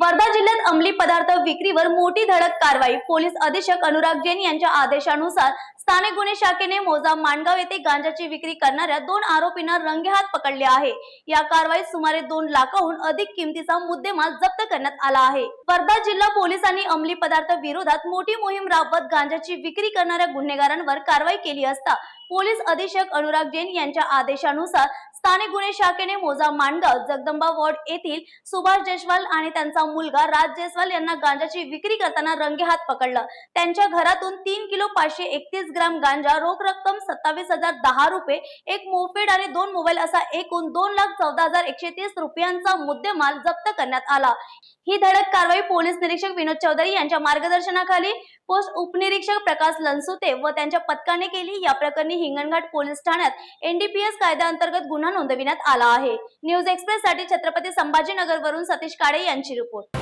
वर्धा जिल्ह्यात अंमली पदार्थ विक्रीवर मोठी धडक कारवाई. पोलीस अधीक्षक अनुराग जैन यांच्या आदेशानुसार स्थानिक गुन्हे शाखेने मोजा माणगाव येथे गांजाची विक्री करणाऱ्या दोन आरोपींना रंगेहात पकडले आहे. या कारवाईत सुमारे दोन लाखाहून अधिक किमतीचा मुद्देमाल जप्त करण्यात आला आहे. वर्धा जिल्हा पोलिसांनी अंमली पदार्थ विरोधात मोठी मोहीम राबवत गांजाची विक्री करणाऱ्या गुन्हेगारांवर कारवाई केली असता पोलीस अधीक्षक अनुराग जैन यांच्या आदेशानुसार स्थानिक गुन्हे शाखेने मोजा मांडत जगदंबा वॉर्ड येथील सुभाष जयस्वाल आणि त्यांचा मुलगा राज जयस्वाल यांना गांजाची विक्री करताना रंगेहात पकडलं. त्यांच्या घरातून तीन किलो पाचशे एकतीस ग्राम गांजा रोख रक्कम सत्तावीस हजार दहा रुपये एक मोपेड आणि दोन मोबाईल असा एकूण दोन लाख चौदा हजार एकशे तीस रुपयांचा मुद्देमाल जप्त करण्यात आला. ही धडक कारवाई पोलीस निरीक्षक विनोद चौधरी यांच्या मार्गदर्शनाखाली पोस्ट उपनिरीक्षक प्रकाश लनसुते व त्यांच्या पथकाने केली. या प्रकरणी हिंगणघाट पोलीस ठाण्यात एनडीपीएस कायद्याअंतर्गत गुन्हा नोंदविण्यात आला आहे. न्यूज एक्सप्रेस साठी छत्रपती संभाजीनगर वरून सतीश काळे यांची रिपोर्ट.